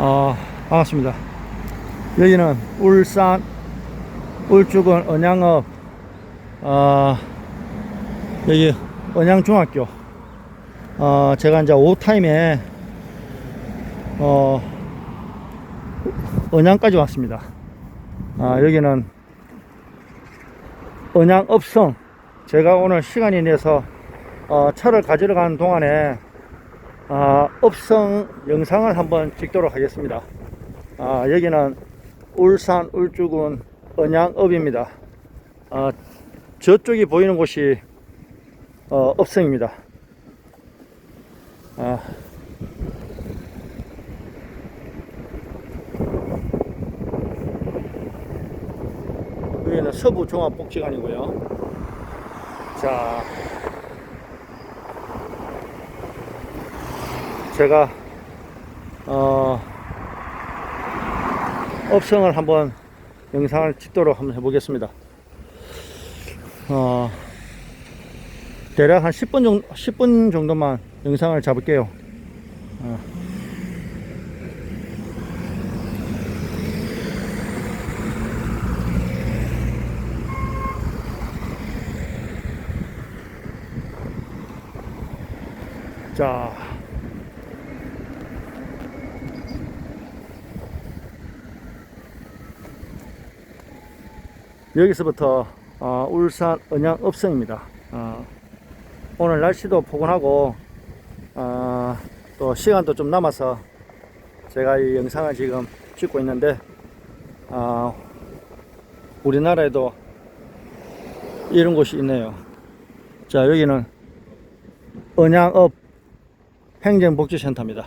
어, 반갑습니다. 여기는 울산 울주군 언양읍 어, 여기 언양중학교 어, 제가 이제 오후 타임에 어, 언양까지 왔습니다. 아, 여기는 언양읍성 제가 오늘 시간이 내서 어, 차를 가지러 가는 동안에 아, 읍성 영상을 한번 찍도록 하겠습니다. 아, 여기는 울산 울주군 언양읍입니다. 아, 저쪽이 보이는 곳이 어, 읍성입니다. 아, 여기는 서부 종합복지관이고요. 자, 제가 어, 업성을 한번 영상을 찍도록 한번 해보겠습니다. 어, 대략 한 10분 정도, 10분 정도만 영상을 잡을게요. 어. 자, 여기서부터 어, 울산 언양 읍성입니다. 어, 오늘 날씨도 포근하고 어, 또 시간도 좀 남아서 제가 이 영상을 지금 찍고 있는데 어, 우리나라에도 이런 곳이 있네요. 자 여기는 언양읍 행정복지센터입니다.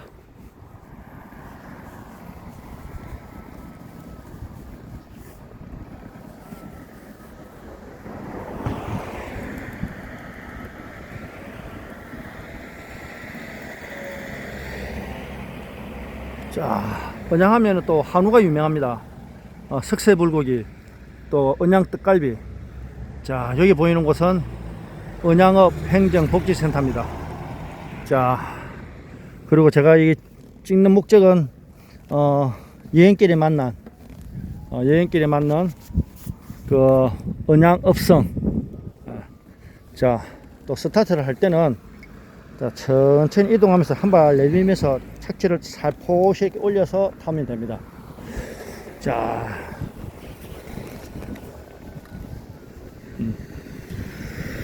자, 언양하면 또 한우가 유명합니다. 어, 석쇠 불고기, 또 언양 떡갈비. 자, 여기 보이는 곳은 언양읍 행정복지센터입니다. 자, 그리고 제가 이 찍는 목적은 어, 여행길에 만난 어, 여행길에 만난 그 언양읍성. 어, 자, 또 스타트를 할 때는 자, 천천히 이동하면서 한 발 내밀면서 착지를 살포시 올려서 타면 됩니다. 자, 음.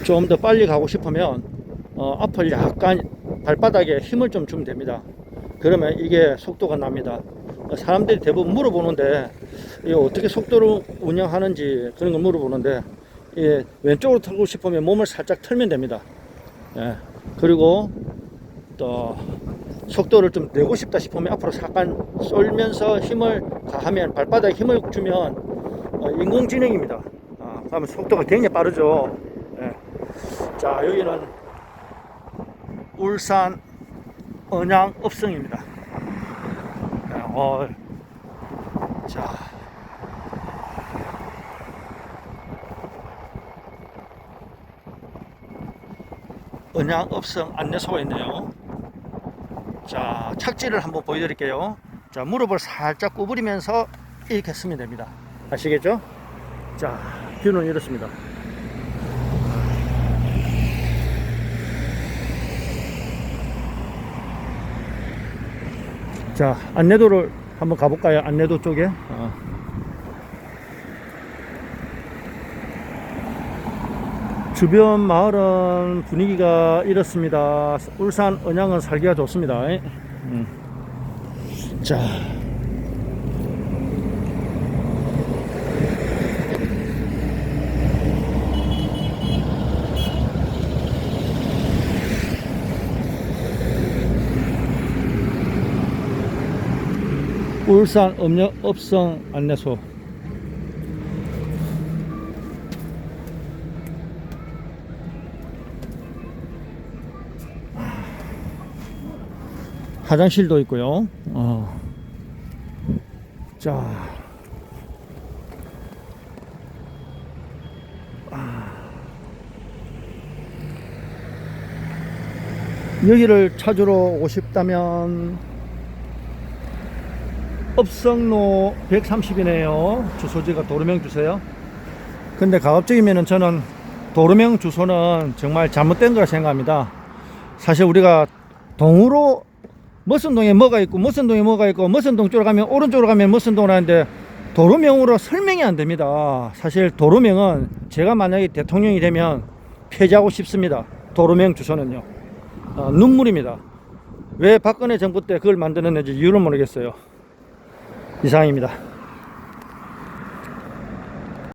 좀더 빨리 가고 싶으면 어, 앞을 약간 발바닥에 힘을 좀 주면 됩니다. 그러면 이게 속도가 납니다. 어, 사람들이 대부분 물어보는데 이게 어떻게 속도를 운영하는지 그런 걸 물어보는데 예, 왼쪽으로 타고 싶으면 몸을 살짝 틀면 됩니다. 예, 그리고 또 속도를 좀 내고 싶다 싶으면 앞으로 잠깐 쏠면서 힘을 가하면 발바닥에 힘을 주면 어, 인공지능입니다. 아, 그러면 속도가 굉장히 빠르죠. 예. 자 여기는 울산 언양 읍성입니다. 예, 어, 자. 언양 읍성 안내소가 있네요. 자, 착지를 한번 보여드릴게요. 자, 무릎을 살짝 구부리면서 이렇게 쓰면 됩니다. 아시겠죠? 자, 뷰는 이렇습니다. 자, 안내도를 한번 가볼까요? 안내도 쪽에. 어. 주변 마을은 분위기가 이렇습니다. 울산 언양은 살기가 좋습니다. 음. 자. 울산 음력 업성 안내소 화장실도 있고요. 어. 자. 아. 여기를 찾으러 오고 싶다면 업성로 130이네요. 주소지가 도로명 주세요. 근데 가급적이면은 저는 도로명 주소는 정말 잘못된 거라 생각합니다. 사실 우리가 동으로 머선동에 뭐가 있고 머선동에 뭐가 있고 머선동 쪽으로 가면 오른쪽으로 가면 머선동을 하는데 도로명으로 설명이 안 됩니다. 사실 도로명은 제가 만약에 대통령이 되면 폐지하고 싶습니다. 도로명 주소는요. 어, 눈물입니다. 왜 박근혜 정부 때 그걸 만드는지 이유를 모르겠어요. 이상입니다.